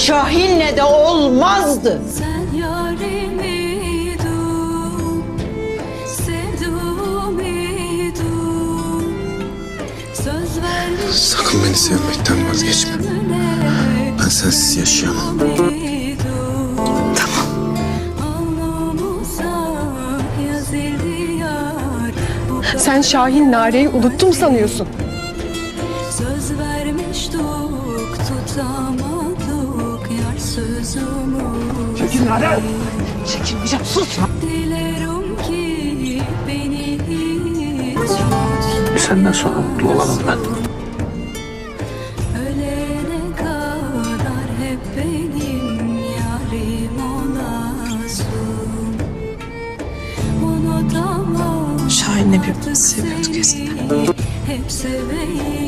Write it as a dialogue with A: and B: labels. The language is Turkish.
A: Şahin'le de olmazdı.
B: Sen yarimi dur, sevduğumu dur. Söz vermiş
C: Sakın beni sevmekten vazgeçme. Ben sensiz yaşayamam.
B: Tamam.
D: Sen Şahin Nare'yi unuttum sanıyorsun.
B: Söz vermiştik, sözümü. Çekil Nare!
A: Çekilmeyeceğim sus.
B: Dilerim ki beni hiç
C: Senden sonra mutlu olamam ben.
B: Ölene kadar hep benim yarim olasın. Unutamam
D: Şahin'le birbirimizi seviyorduk eskiden.
B: Hep severim